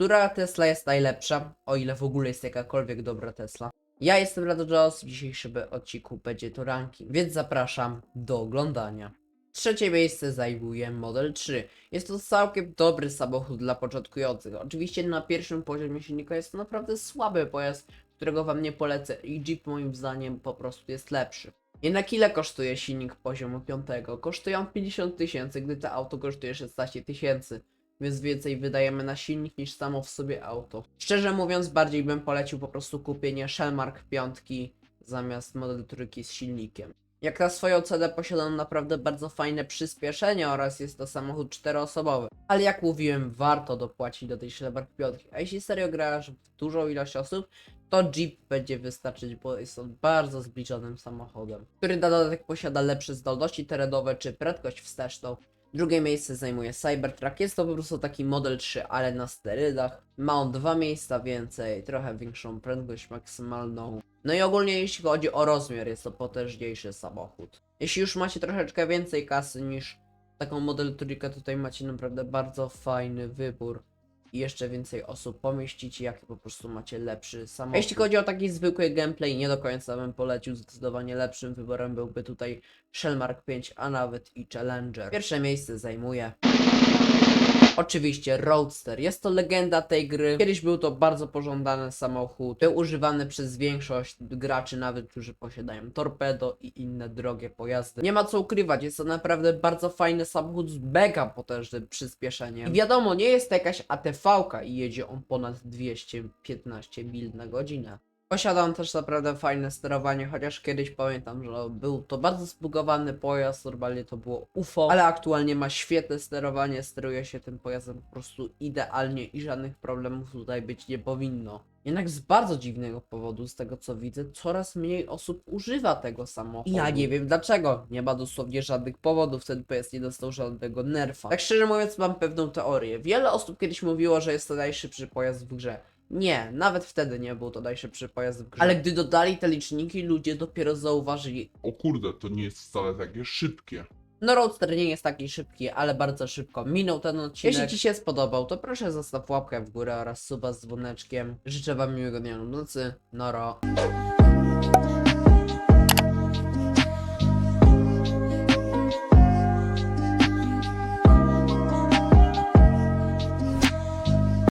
która Tesla jest najlepsza, o ile w ogóle jest jakakolwiek dobra Tesla. Ja jestem Rado Jones, w dzisiejszym odcinku będzie to ranking, więc zapraszam do oglądania. Trzecie miejsce zajmuje Model 3. Jest to całkiem dobry samochód dla początkujących. Oczywiście na pierwszym poziomie silnika jest to naprawdę słaby pojazd, którego wam nie polecę i Jeep moim zdaniem po prostu jest lepszy. Jednak ile kosztuje silnik poziomu 5? Kosztują 50 tysięcy, gdy to auto kosztuje 16 tysięcy. Więc więcej wydajemy na silnik niż samo w sobie auto. Szczerze mówiąc, bardziej bym polecił po prostu kupienie Shellmark 5 zamiast Model trójki z silnikiem. Jak na swoją cenę posiada on naprawdę bardzo fajne przyspieszenie oraz jest to samochód czteroosobowy. Ale jak mówiłem, warto dopłacić do tej Shellmark 5. A jeśli serio grasz w dużą ilość osób, to Jeep będzie wystarczyć, bo jest on bardzo zbliżonym samochodem, który na dodatek posiada lepsze zdolności terenowe czy prędkość wsteczną. Drugie miejsce zajmuje Cybertruck. Jest to po prostu taki Model 3, ale na sterydach. Ma on dwa miejsca więcej, trochę większą prędkość maksymalną. No i ogólnie jeśli chodzi o rozmiar, jest to potężniejszy samochód. Jeśli już macie troszeczkę więcej kasy niż taką Model trójkę, tutaj macie naprawdę bardzo fajny wybór. I jeszcze więcej osób pomieścicie, jak po prostu macie lepszy samochód. Jeśli chodzi o taki zwykły gameplay, nie do końca bym polecił. Zdecydowanie lepszym wyborem byłby tutaj Shellmark 5, a nawet i Challenger. Pierwsze miejsce zajmuje Oczywiście Roadster. Jest to legenda tej gry. Kiedyś był to bardzo pożądany samochód. Był używany przez większość graczy, nawet którzy posiadają torpedo i inne drogie pojazdy. Nie ma co ukrywać, jest to naprawdę bardzo fajny samochód z mega potężnym przyspieszeniem. I wiadomo, nie jest to jakaś ATV-ka i jedzie on ponad 215 mil na godzinę. Posiada on też naprawdę fajne sterowanie, chociaż kiedyś pamiętam, że był to bardzo zbugowany pojazd, normalnie to było UFO, ale aktualnie ma świetne sterowanie, steruje się tym pojazdem po prostu idealnie i żadnych problemów tutaj być nie powinno. Jednak z bardzo dziwnego powodu, z tego co widzę, coraz mniej osób używa tego samochodu. Ja nie wiem dlaczego. Nie ma dosłownie żadnych powodów, ten pojazd nie dostał żadnego nerfa. Tak szczerze mówiąc, mam pewną teorię. Wiele osób kiedyś mówiło, że jest to najszybszy pojazd w grze. Nie, nawet wtedy nie był to najszybszy pojazd w grze. Ale gdy dodali te liczniki, ludzie dopiero zauważyli. O kurde, to nie jest wcale takie szybkie. No Roadster nie jest taki szybki, ale bardzo szybko minął ten odcinek. Jeśli Ci się spodobał, to proszę zostaw łapkę w górę oraz suba z dzwoneczkiem. Życzę Wam miłego dnia lub nocy. Noro.